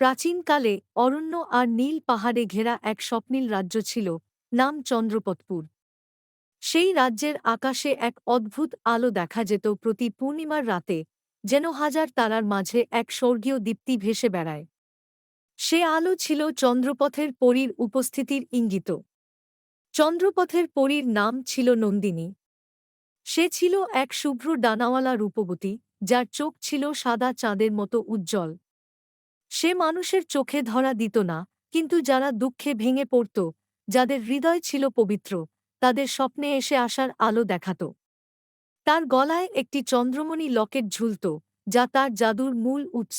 প্রাচীনকালে অরণ্য আর নীল পাহাড়ে ঘেরা এক স্বপ্নীল রাজ্য ছিল, নাম চন্দ্রপতপুর সেই রাজ্যের আকাশে এক অদ্ভুত আলো দেখা যেত প্রতি পূর্ণিমার রাতে, যেন হাজার তারার মাঝে এক স্বর্গীয় দীপ্তি ভেসে বেড়ায়। সে আলো ছিল চন্দ্রপথের পরীর উপস্থিতির ইঙ্গিত। চন্দ্রপথের পরীর নাম ছিল নন্দিনী। সে ছিল এক শুভ্র ডানাওয়ালা রূপবতী, যার চোখ ছিল সাদা চাঁদের মতো উজ্জ্বল। সে মানুষের চোখে ধরা দিত না, কিন্তু যারা দুঃখে ভেঙে পড়ত, যাদের হৃদয় ছিল পবিত্র, তাদের স্বপ্নে এসে আসার আলো দেখাত। তার গলায় একটি চন্দ্রমণি লকেট ঝুলত, যা তার জাদুর মূল উৎস।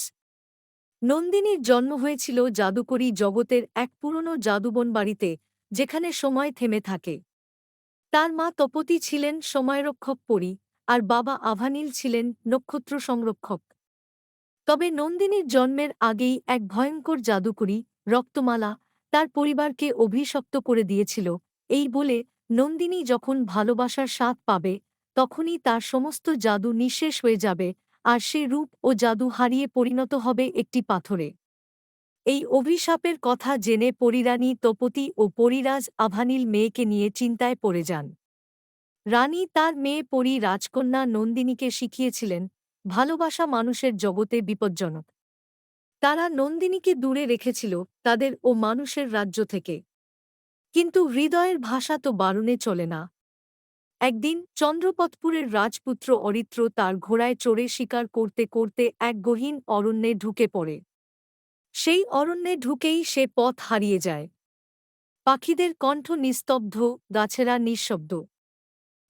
নন্দিনীর জন্ম হয়েছিল জাদুকরী জগতের এক পুরনো জাদুবন বাড়িতে, যেখানে সময় থেমে থাকে। তার মা তপতি ছিলেন সময়রক্ষক পরী, আর বাবা আভানীল ছিলেন নক্ষত্র সংরক্ষক। তবে নন্দিনীর জন্মের আগেই এক ভয়ঙ্কর জাদুকরী, রক্তমালা, তার পরিবারকে অভিশপ্ত করে দিয়েছিল। এই বলে নন্দিনী যখন ভালোবাসার স্বাদ পাবে, তখনই তার সমস্ত জাদু নিঃশেষ হয়ে যাবে আর সে রূপ ও জাদু হারিয়ে পরিণত হবে একটি পাথরে। এই অভিশাপের কথা জেনে পরিরানী তপতি ও পরিরাজ আভানীল মেয়েকে নিয়ে চিন্তায় পড়ে যান। রানী তার মেয়ে পরি রাজকন্যা নন্দিনীকে শিখিয়েছিলেন ভালোবাসা মানুষের জগতে বিপজ্জনক। তারা নন্দিনীকে দূরে রেখেছিল তাদের ও মানুষের রাজ্য থেকে। কিন্তু হৃদয়ের ভাষা তো বারণে চলে না। একদিন চন্দ্রপথপুরের রাজপুত্র অরিত্র তার ঘোড়ায় চড়ে শিকার করতে করতে এক গহীন অরণ্যে ঢুকে পড়ে। সেই অরণ্যে ঢুকেই সে পথ হারিয়ে যায়। পাখিদের কণ্ঠ নিস্তব্ধ, গাছেরা নিঃশব্দ।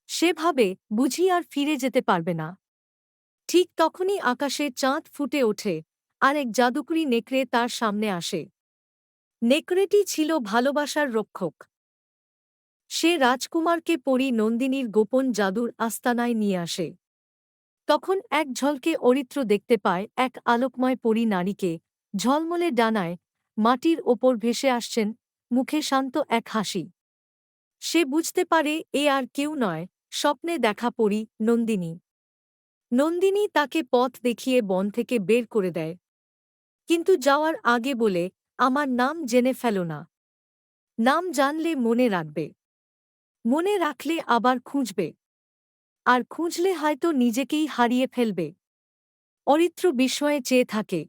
সে ভাবে বুঝি আর ফিরে যেতে পারবে না। ঠিক তখনই আকাশে চাঁদ ফুটে ওঠে, আর এক জাদুকরি নেকড়ে তার সামনে আসে। নেকড়েটি ছিল ভালোবাসার রক্ষক। সে রাজকুমারকে পরি নন্দিনীর গোপন জাদুর আস্তানায় নিয়ে আসে। তখন এক ঝলকে অরিত্র দেখতে পায় এক আলোকময় পরি নারীকে, ঝলমলে ডানায়, মাটির ওপর ভেসে আসছেন, মুখে শান্ত এক হাসি। সে বুঝতে পারে এ আর কেউ নয়, স্বপ্নে দেখা পড়ি নন্দিনী। নন্দিনী তাকে পথ দেখিয়ে বন থেকে বের করে দেয়। কিন্তু যাওয়ার আগে বলে, আমার নাম জেনে ফেল না। নাম জানলে মনে রাখবে। মনে রাখলে আবার খুঁজবে। আর খুঁজলে হয়তো নিজেকেই হারিয়ে ফেলবে। অরিত্র বিস্ময়ে চেয়ে থাকে।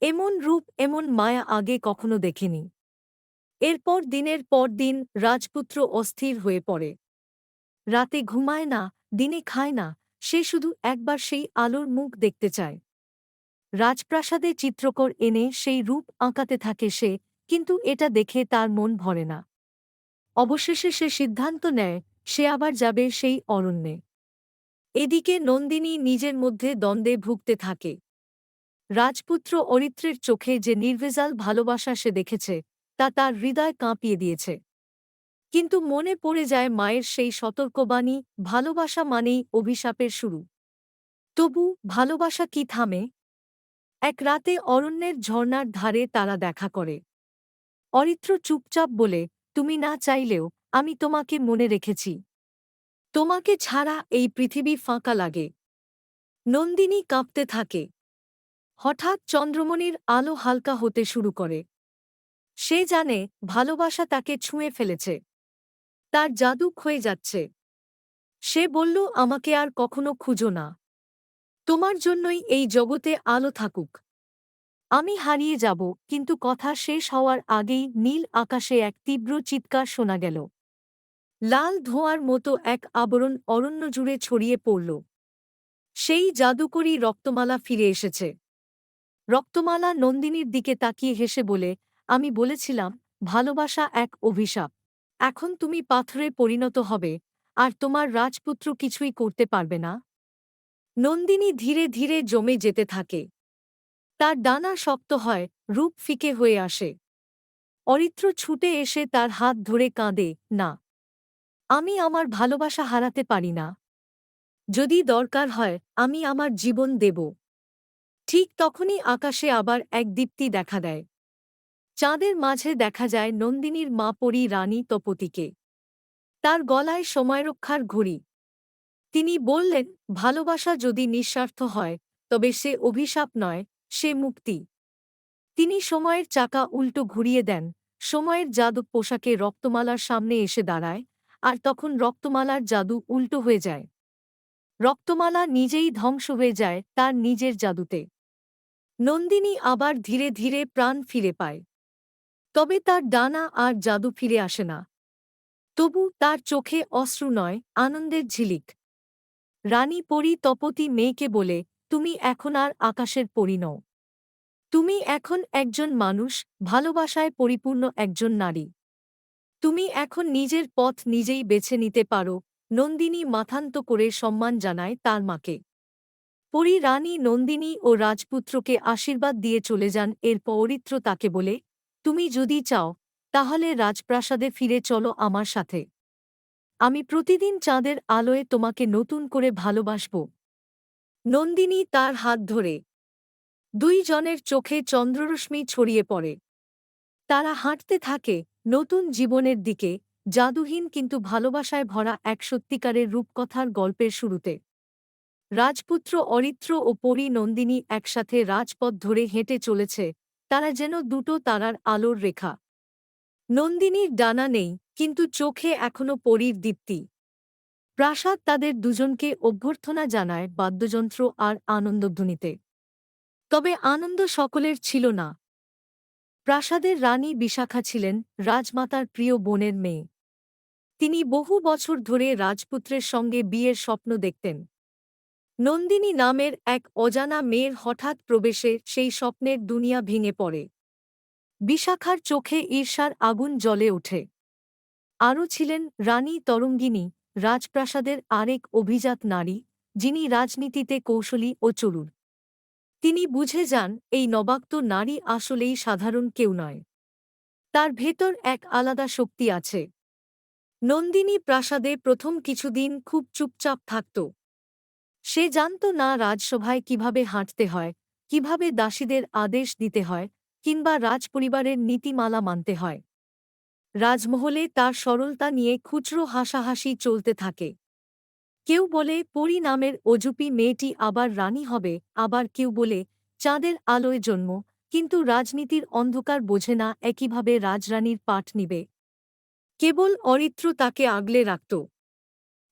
এমন রূপ, এমন মায়া আগে কখনো দেখেনি। এরপর দিনের পর দিন রাজপুত্র অস্থির হয়ে পড়ে। রাতে ঘুমায় না, দিনে খায় না সে শুধু একবার সেই আলোর মুখ দেখতে চায়। রাজপ্রাসাদে চিত্রকর এনে সেই রূপ আঁকাতে থাকে সে, কিন্তু এটা দেখে তার মন ভরে না। অবশেষে সে সিদ্ধান্ত নেয়, সে আবার যাবে সেই অরণ্যে। এদিকে নন্দিনী নিজের মধ্যে দ্বন্দ্বে ভুগতে থাকে। রাজপুত্র অরিত্রের চোখে যে নির্ভেজাল ভালোবাসা সে দেখেছে, তা তার হৃদয় কাঁপিয়ে দিয়েছে। কিন্তু মনে পড়ে যায় মায়ের সেই সতর্কবাণী, ভালোবাসা মানেই অভিশাপের শুরু। তবু ভালোবাসা কি থামে? এক রাতে অরণ্যের ঝর্ণার ধারে তারা দেখা করে। অরিত্র চুপচাপ বলে, তুমি না চাইলেও আমি তোমাকে মনে রেখেছি। তোমাকে ছাড়া এই পৃথিবী ফাঁকা লাগে। নন্দিনী কাঁপতে থাকে। হঠাৎ চন্দ্রমণির আলো হালকা হতে শুরু করে। সে জানে ভালোবাসা তাকে ছুঁয়ে ফেলেছে। তার জাদু ক্ষয়ে যাচ্ছে। সে বলল, আমাকে আর কখনো খুঁজো না। তোমার জন্যই এই জগতে আলো থাকুক। আমি হারিয়ে যাব, কিন্তু কথা শেষ হওয়ার আগেই নীল আকাশে এক তীব্র চিৎকার শোনা গেল। লাল ধোঁয়ার মতো এক আবরণ অরণ্য জুড়ে ছড়িয়ে পড়ল। সেই জাদুকরী রক্তমালা ফিরে এসেছে। রক্তমালা নন্দিনীর দিকে তাকিয়ে হেসে বলে, আমি বলেছিলাম, ভালোবাসা এক অভিশাপ। এখন তুমি পাথরে পরিণত হবে, আর তোমার রাজপুত্র কিছুই করতে পারবে না। নন্দিনী ধীরে ধীরে জমে যেতে থাকে। তার ডানা শক্ত হয়, রূপ ফিকে হয়ে আসে। অরিত্র ছুটে এসে তার হাত ধরে কাঁদে, না, আমি আমার ভালোবাসা হারাতে পারি না। যদি দরকার হয়, আমি আমার জীবন দেব। ঠিক তখনই আকাশে আবার এক দীপ্তি দেখা দেয়। চাঁদের মাঝে দেখা যায় নন্দিনীর মা পরী রানী তপতিকে। তার গলায় সময়রক্ষার ঘড়ি। তিনি বললেন, ভালোবাসা যদি নিঃস্বার্থ হয়, তবে সে অভিশাপ নয়, সে মুক্তি। তিনি সময়ের চাকা উল্টো ঘুরিয়ে দেন। সময়ের জাদু পোশাকে রক্তমালার সামনে এসে দাঁড়ায়, আর তখন রক্তমালার জাদু উল্টো হয়ে যায়। রক্তমালা নিজেই ধ্বংস হয়ে যায় তার নিজের জাদুতে। নন্দিনী আবার ধীরে ধীরে প্রাণ ফিরে পায়। তবে তার ডানা আর জাদু ফিরে আসে না। তবু তার চোখে অশ্রু নয়, আনন্দের ঝিলিক। রানী পরি তপতি মেয়েকে বলে, তুমি এখন আর আকাশের পরি নও। তুমি এখন একজন মানুষ, ভালোবাসায় পরিপূর্ণ একজন নারী। তুমি এখন নিজের পথ নিজেই বেছে নিতে পারো, নন্দিনী মাথান্ত করে সম্মান জানায় তার মাকে। পরি রানী নন্দিনী ও রাজপুত্রকে আশীর্বাদ দিয়ে চলে যান এর পৌরিত্র তাকে বলে তুমি যদি চাও, তাহলে রাজপ্রাসাদে ফিরে চলো আমার সাথে। আমি প্রতিদিন চাঁদের আলোয় তোমাকে নতুন করে ভালোবাসব। নন্দিনী তার হাত ধরে। দুই জনের চোখে চন্দ্ররশ্মি ছড়িয়ে পড়ে। তারা হাঁটতে থাকে নতুন জীবনের দিকে, জাদুহীন কিন্তু ভালোবাসায় ভরা এক সত্যিকারের রূপকথার গল্পের শুরুতে। রাজপুত্র অরিত্র ও পরী নন্দিনী একসাথে রাজপথ ধরে হেঁটে চলেছে। তারা যেন দুটো তারার আলোর রেখা। নন্দিনীর ডানা নেই, কিন্তু চোখে এখনও পরীর দীপ্তি। প্রাসাদ তাদের দুজনকে অভ্যর্থনা জানায় বাদ্যযন্ত্র আর আনন্দধ্বনিতে। তবে আনন্দ সকলের ছিল না। প্রাসাদের রানী বিশাখা ছিলেন রাজমাতার প্রিয় বোনের মেয়ে। তিনি বহু বছর ধরে রাজপুত্রের সঙ্গে বিয়ের স্বপ্ন দেখতেন। নন্দিনী নামের এক অজানা মেয়ের হঠাৎ প্রবেশে সেই স্বপ্নের দুনিয়া ভেঙে পড়ে। বিশাখার চোখে ঈর্ষার আগুন জ্বলে ওঠে। আরও ছিলেন রানী তরঙ্গিনী, রাজপ্রাসাদের আরেক অভিজাত নারী, যিনি রাজনীতিতে কৌশলী ও চরুর তিনি বুঝে যান, এই নবাক্ত নারী আসলেই সাধারণ কেউ নয়। তার ভেতর এক আলাদা শক্তি আছে। নন্দিনী প্রাসাদে প্রথম কিছুদিন খুব চুপচাপ থাকত। সে জানত না রাজসভায় কীভাবে হাঁটতে হয়, কীভাবে দাসীদের আদেশ দিতে হয়, কিংবা রাজপরিবারের নীতিমালা মানতে হয়। রাজমহলে তার সরলতা নিয়ে খুচরো হাসাহাসি চলতে থাকে। কেউ বলে, পরি নামের অজুপি মেয়েটি আবার রানী হবে। আবার কেউ বলে, চাঁদের আলোয় জন্ম। কিন্তু রাজনীতির অন্ধকার বোঝে না, একইভাবে রাজরানীর পাঠ নিবে। কেবল অরিত্র তাকে আগলে রাখত।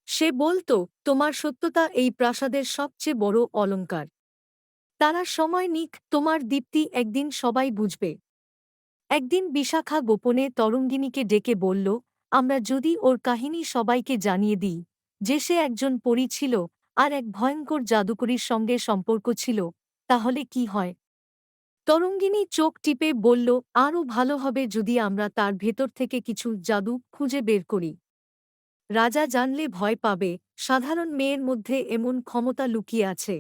সে বলত, তোমার সত্যতা এই প্রাসাদের সবচেয়ে বড় অলঙ্কার। তারা সময় নিক, তোমার দীপ্তি একদিন সবাই বুঝবে। একদিন বিশাখা গোপনে তরঙ্গিনীকে ডেকে বলল, আমরা যদি ওর কাহিনী সবাইকে জানিয়ে দিই, যে সে একজন পরী ছিল আর এক ভয়ঙ্কর জাদুকরীর সঙ্গে সম্পর্ক ছিল, তাহলে কি হয়? তরঙ্গিনী চোখ টিপে বলল, আরও ভালো হবে যদি আমরা তার ভেতর থেকে কিছু জাদু খুঁজে বের করি। রাজা জানলে ভয় পাবে, সাধারণ মেয়ের মধ্যে এমন ক্ষমতা লুকিয়ে আছে।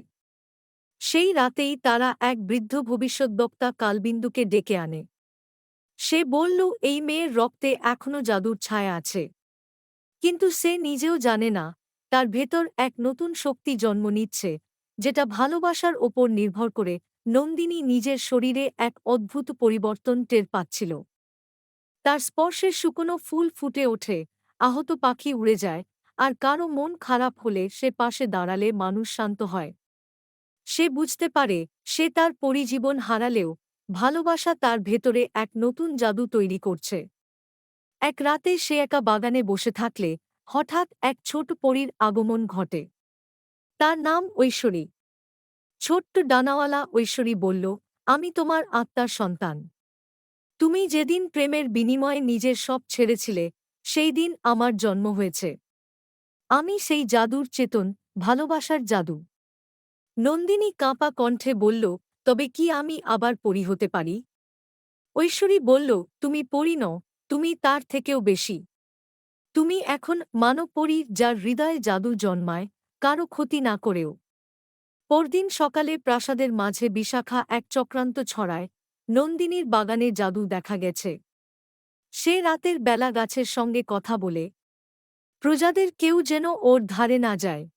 সেই রাতেই তারা এক বৃদ্ধ ভবিষ্যৎবক্তা কালবিন্দুকে ডেকে আনে। সে বলল, এই মেয়ের রক্তে এখনও জাদুর ছায়া আছে। কিন্তু সে নিজেও জানে না, তার ভেতর এক নতুন শক্তি জন্ম নিচ্ছে, যেটা ভালোবাসার ওপর নির্ভর করে নন্দিনী নিজের শরীরে এক অদ্ভুত পরিবর্তন টের পাচ্ছিল। তার স্পর্শে শুকনো ফুল ফুটে ওঠে আহত পাখি উড়ে যায়, আর কারও মন খারাপ হলে সে পাশে দাঁড়ালে মানুষ শান্ত হয়। সে বুঝতে পারে, সে তার পরিজীবন হারালেও ভালোবাসা তার ভেতরে এক নতুন জাদু তৈরি করছে। এক রাতে সে একা বাগানে বসে থাকলে হঠাৎ এক ছোট পরীর আগমন ঘটে। তার নাম ঐশ্বরী। ছোট্ট ডানাওয়ালা ঐশ্বরী বলল, আমি তোমার আত্মার সন্তান। তুমি যেদিন প্রেমের বিনিময়ে নিজের সব ছেড়েছিলে সেই দিন আমার জন্ম হয়েছে। আমি সেই জাদুর চেতন, ভালোবাসার জাদু। নন্দিনী কাঁপা কণ্ঠে বলল, তবে কি আমি আবার পরি হতে পারি? ঐশ্বরী বলল, তুমি পরি নও, তুমি তার থেকেও বেশি। তুমি এখন মানব পরি যার হৃদয়ে জাদু জন্মায়, কারও ক্ষতি না করেও। পরদিন সকালে প্রাসাদের মাঝে বিশাখা এক চক্রান্ত ছড়ায়, নন্দিনীর বাগানে জাদু দেখা গেছে। সে রাতের বেলা গাছের সঙ্গে কথা বলে, প্রজাদের কেউ যেন ওর ধারে না যায়।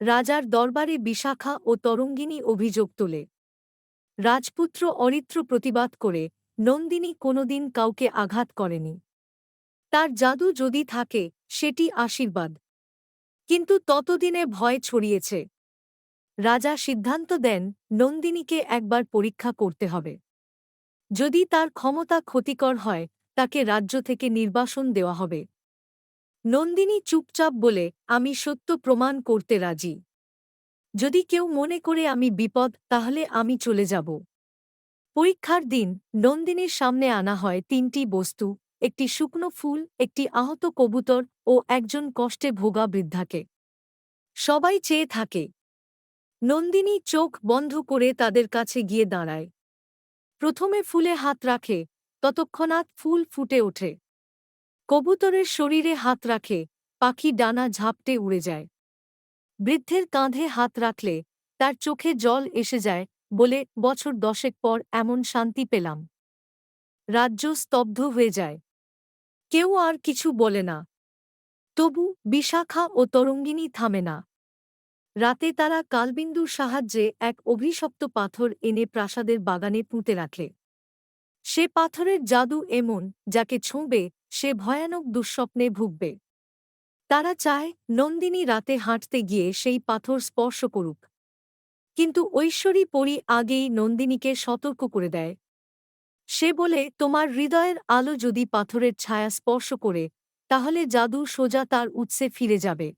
রাজার দরবারে বিশাখা ও তরঙ্গিনী অভিযোগ তোলে। রাজপুত্র অরিত্র প্রতিবাদ করে নন্দিনী কোনোদিন কাউকে আঘাত করেনি। তার জাদু যদি থাকে, সেটি আশীর্বাদ। কিন্তু ততদিনে ভয় ছড়িয়েছে। রাজা সিদ্ধান্ত দেন, নন্দিনীকে একবার পরীক্ষা করতে হবে। যদি তার ক্ষমতা ক্ষতিকর হয় তাকে রাজ্য থেকে নির্বাসন দেওয়া হবে। নন্দিনী চুপচাপ বলে, আমি সত্য প্রমাণ করতে রাজি। যদি কেউ মনে করে আমি বিপদ, তাহলে আমি চলে যাব। পরীক্ষার দিন নন্দিনীর সামনে আনা হয় তিনটি বস্তু, একটি শুকনো ফুল, একটি আহত কবুতর ও একজন কষ্টে ভোগা বৃদ্ধাকে। সবাই চেয়ে থাকে। নন্দিনী চোখ বন্ধ করে তাদের কাছে গিয়ে দাঁড়ায়। প্রথমে ফুলে হাত রাখে ততক্ষণাৎ ফুল ফুটে ওঠে। কবুতরের শরীরে হাত রাখে, পাখি ডানা ঝাপটে উড়ে যায়। বৃদ্ধের কাঁধে হাত রাখলে তার চোখে জল এসে যায় বলে বছর দশেক পর এমন শান্তি পেলাম। রাজ্য স্তব্ধ হয়ে যায়। কেউ আর কিছু বলে না। তবু বিশাখা ও তরঙ্গিনী থামে না। রাতে তারা কালবিন্দুর সাহায্যে এক অভিশপ্ত পাথর এনে প্রাসাদের বাগানে পুঁতে রাখে। সে পাথরের জাদু এমন যাকে ছোঁবে, সে ভয়ানক দুঃস্বপ্নে ভুগবে। তারা চায় নন্দিনী রাতে হাঁটতে গিয়ে সেই পাথর স্পর্শ করুক। কিন্তু ঐশ্বরী পরি আগেই নন্দিনীকে সতর্ক করে দেয়। সে বলে, তোমার হৃদয়ের আলো যদি পাথরের ছায়া স্পর্শ করে, তাহলে জাদু সোজা তার উৎসে ফিরে যাবে।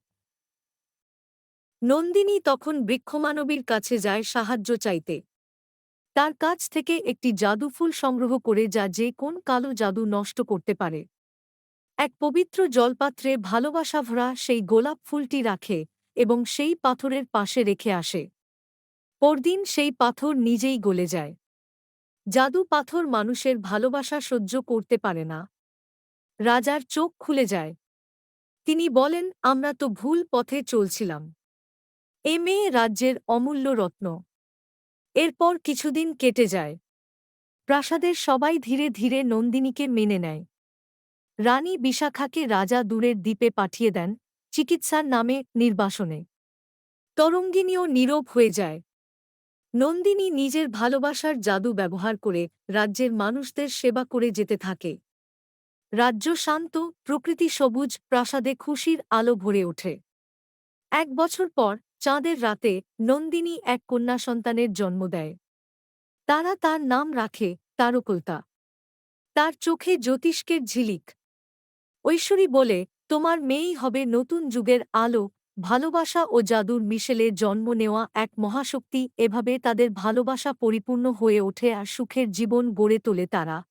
নন্দিনী তখন বৃক্ষমানবীর কাছে যায় সাহায্য চাইতে। তার কাছ থেকে একটি জাদুফুল সংগ্রহ করে যা যে কোন কালো জাদু নষ্ট করতে পারে। এক পবিত্র জলপাত্রে ভালোবাসা ভরা সেই গোলাপ ফুলটি রাখে এবং সেই পাথরের পাশে রেখে আসে। পরদিন সেই পাথর নিজেই গলে যায়। জাদু পাথর মানুষের ভালোবাসা সহ্য করতে পারে না। রাজার চোখ খুলে যায়। তিনি বলেন, আমরা তো ভুল পথে চলছিলাম। এ মেয়ে রাজ্যের অমূল্য রত্ন। এরপর কিছুদিন কেটে যায়। প্রাসাদের সবাই ধীরে ধীরে নন্দিনীকে মেনে নেয়। রানী বিশাখাকে রাজা দূরের দ্বীপে পাঠিয়ে দেন চিকিৎসার নামে নির্বাসনে। তরঙ্গিনীও নীরব হয়ে যায়। নন্দিনী নিজের ভালোবাসার জাদু ব্যবহার করে রাজ্যের মানুষদের সেবা করে যেতে থাকে। রাজ্য শান্ত, প্রকৃতি সবুজ, প্রাসাদে খুশির আলো ভরে ওঠে। এক বছর পর চাঁদের রাতে নন্দিনী এক কন্যা সন্তানের জন্ম দেয়। তারা তার নাম রাখে তারকলতা। তার চোখে জ্যোতিষ্কের ঝিলিক। ঐশ্বরী বলে, তোমার মেয়েই হবে নতুন যুগের আলো, ভালোবাসা ও জাদুর মিশেলে জন্ম নেওয়া এক মহাশক্তি। এভাবে তাদের ভালোবাসা পরিপূর্ণ হয়ে ওঠে আর সুখের জীবন গড়ে তোলে তারা।